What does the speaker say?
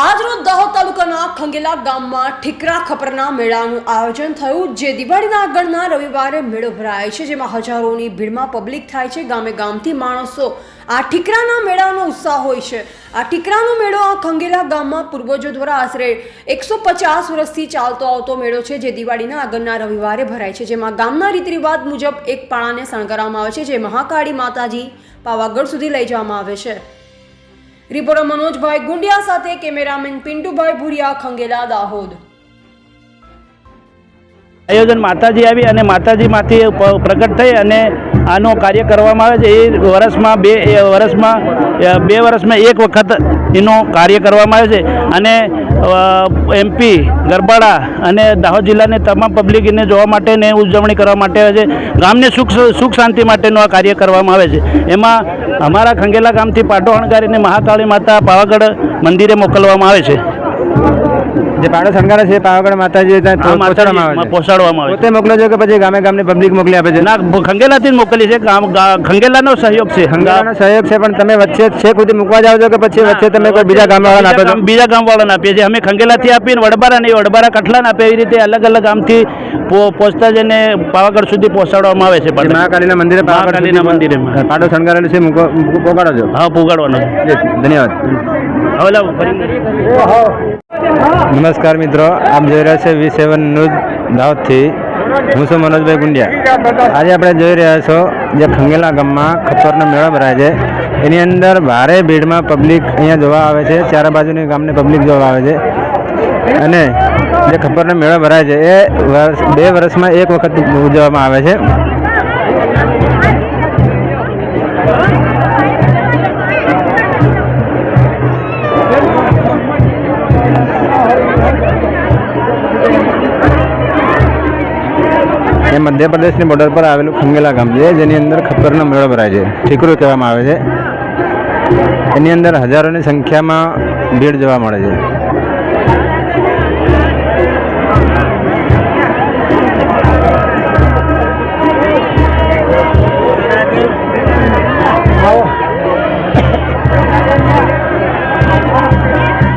આજરોજ દાહોદ તાલુકાના ખંગેલા ગામમાં ઠીકરા ખપરના મેળાનું આયોજન થયું, જે દિવાળીના આગળના રવિવારે મેળો ભરાય છે, જેમાં હજારોની ભીડમાં પબ્લિક થાય છે, ગામે ગામથી માણસો આ ઠીકરાના મેળાનો ઉત્સાહ હોય છે. આ ઠીકરાનો મેળો આ ખંગેલા ગામમાં પૂર્વજો દ્વારા આશરે એકસો પચાસ વર્ષથી ચાલતો આવતો મેળો છે, જે દિવાળીના આગળના રવિવારે ભરાય છે, જેમાં ગામના રીત રિવાજ મુજબ એક પાળાને શણગારવામાં આવે છે, જે મહાકાળી માતાજી પાવાગઢ સુધી લઈ જવામાં આવે છે. રિપોર્ટર મનોજભાઈ ગુંડિયા સાથે કેમેરામેન પિન્ટુભાઈ ભુરિયા ખંગેલા દાહોદ. આયોજન માતાજી આવી અને માતાજીમાંથી પ્રગટ થઈ અને આનો કાર્ય કરવામાં આવે છે. એ વર્ષમાં બે વર્ષમાં બે વર્ષમાં એક વખત એનો કાર્ય કરવામાં આવે છે. અને એમપી ગરબાડા અને દાહોદ જિલ્લાને તમામ પબ્લિક એને જોવા માટે ને ઉજવણી કરવા માટે આવે છે. ગામને સુખ સુખ શાંતિ માટેનું આ કાર્ય કરવામાં આવે છે. એમાં અમારા ખંગેલા ગામથી પાટો હણગારીને મહાકાળી માતા પાવાગઢ મંદિરે મોકલવામાં આવે છે. જે પાડો શણગારે છે પાવાગઢ માતાજી પહોંચાડવામાં આવે છે. પહોંચાડવામાં આવે છે. પોતે મોકલો છો કે પછી ગામે ગામની પબ્લિક મોકલી આપે છે? ના ખંગેલાથી મોકલી છે. ગામ ખંગેલાનો સહયોગ છે. ખંગેલાનો સહયોગ છે પણ તમે વચ્ચે છેક સુધી મૂકવા જાવ છો કે પછી વચ્ચે તમે કોઈ બીજા ગામવાળાને આપો બીજા છો બીજા ગામવાળાને આપીએ છીએ. અમે ખંગેલાથી આપીને વડબારા નહીં વડબારા કઠલાને આપે એવી રીતે અલગ અલગ ગામથી પહોંચતા જઈને પાવાગઢ સુધી પહોંચાડવામાં આવે છે પણ. મહાકાલીના મંદિરે મહાકાલીના મંદિરે. પાડો શણગારેલું છે મૂકો- છો? હા પોગાડવાનો. ધન્યવાદ. હવે નમસ્કાર મિત્રો, આપ જોઈ રહ્યા છે વી સેવન ન્યૂઝ દાહોદથી. હું છું મનોજભાઈ ગુંડિયા. આજે આપણે જોઈ રહ્યા છો જે ખંગેલા ગામમાં ખપ્પરનો મેળો ભરાય છે. એની અંદર ભારે ભીડમાં પબ્લિક અહીંયા જોવા આવે છે. ચારે બાજુની ગામની પબ્લિક જોવા આવે છે. અને જે ખપ્પરનો મેળો ભરાય છે, એ વર્ષ બે વર્ષમાં એક વખત ઉજવવામાં આવે છે. મધ્યપ્રદેશની બોર્ડર પર આવેલું ખંગેલા ગામ છે, જેની અંદર ખપ્પરનો મેળો ભરાય છે. ઠીકરું કહેવામાં આવે છે. એની અંદર હજારોની સંખ્યામાં ભીડ જોવા મળે છે.